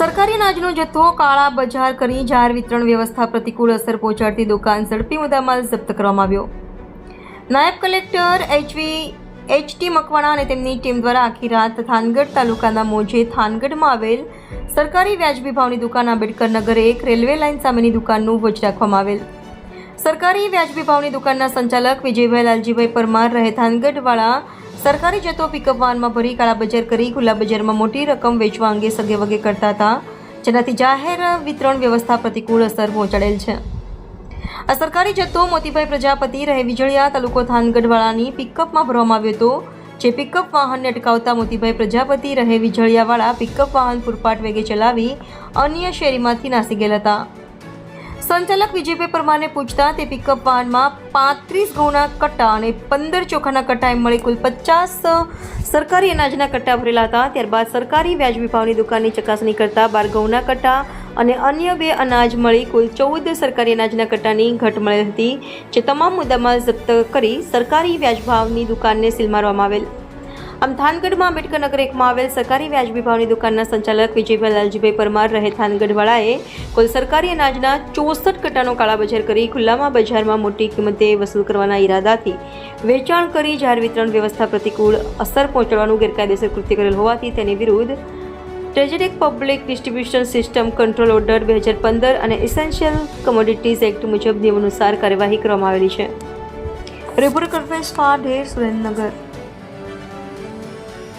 સરકારી અનાજનો જથ્થો કાળા બજાર કરી જાહેર વિતરણ વ્યવસ્થા પ્રતિકૂળ અસર પહોંચાડતી દુકાન ઝડપી મુદ્દામાલ જપ્ત કરવામાં આવ્યો. નાયબ કલેક્ટર એચવી એચટી મકવાણા અને તેમની ટીમ દ્વારા આખી રાત થાનગઢ તાલુકાના મોજે થાનગઢમાં આવેલ સરકારી વ્યાજબી ભાવની દુકાન આંબેડકર નગરે એક રેલવે લાઇન સામેની દુકાનનું વજ રાખવામાં આવેલ. સરકારી વ્યાજબી ભાવની દુકાનના સંચાલક વિજયભાઈ લાલજીભાઈ પરમાર રહે થાનગઢવાળા સરકારી જથ્થો પિકઅપ વાહનમાં ભરી કાળાબજાર કરી ખુલ્લા બજારમાં મોટી રકમ વેચવા અંગે સગે વગે કરતા હતા, જેનાથી જાહેર વિતરણ વ્યવસ્થા પ્રતિકૂળ અસર પહોંચાડેલ છે. આ સરકારી જથ્થો મોતીભાઈ પ્રજાપતિ રહે વિજળિયા તાલુકો થાનગઢવાળાની પિકઅપમાં ભરવામાં આવ્યો હતો, જે પિકઅપ વાહનને અટકાવતા મોતીભાઈ પ્રજાપતિ રહે વિજળિયાવાળા પિકઅપ વાહન પૂરપાટ વેગે ચલાવી અન્ય શેરીમાંથી નાસી ગયેલા હતા. સંચાલક વિજયભાઈ પરમારને પૂછતા તે પિકઅપ વાનમાં પાંત્રીસ ઘઉંના કટ્ટા અને પંદર ચોખાના કટ્ટા એમ મળી કુલ પચાસ સરકારી અનાજના કટ્ટા ભરેલા હતા. ત્યારબાદ સરકારી વ્યાજબી ભાવની દુકાનની ચકાસણી કરતા બાર ઘઉંના કટ્ટા અને અન્ય બે અનાજ મળી કુલ ચૌદ સરકારી અનાજના કટ્ટાની ઘટ મળી હતી, જે તમામ મુદ્દામાં જપ્ત કરી સરકારી વ્યાજભાવની દુકાનને સીલ મારવામાં આવેલ. આમ થાનગઢમાં આંબેડકર નગર એકમાં આવેલ સરકારી વ્યાજબી ભાવની દુકાનના સંચાલક વિજયભાઈ લાલજીભાઈ પરમાર રહે થાનગઢવાળાએ કુલ સરકારી અનાજના ચોસઠ કટ્ટાનો કાળાબજાર કરી ખુલ્લામાં બજારમાં મોટી કિંમતે વસૂલ કરવાના ઈરાદાથી વેચાણ કરી જાહેર વિતરણ વ્યવસ્થા પ્રતિકૂળ અસર પહોંચાડવાનું ગેરકાયદેસર કૃત્ય કરેલ હોવાથી તેની વિરુદ્ધ ટ્રેજેડિક public distribution system control order બે હજાર પંદર અને ઇસેન્શિયલ કમોડિટીઝ એક્ટ મુજબ નિયમ અનુસાર કાર્યવાહી કરવામાં આવેલી છે. રિપોર્ટ કોન્ફરન્સ ફાર ઢેર સુરેન્દ્રનગર.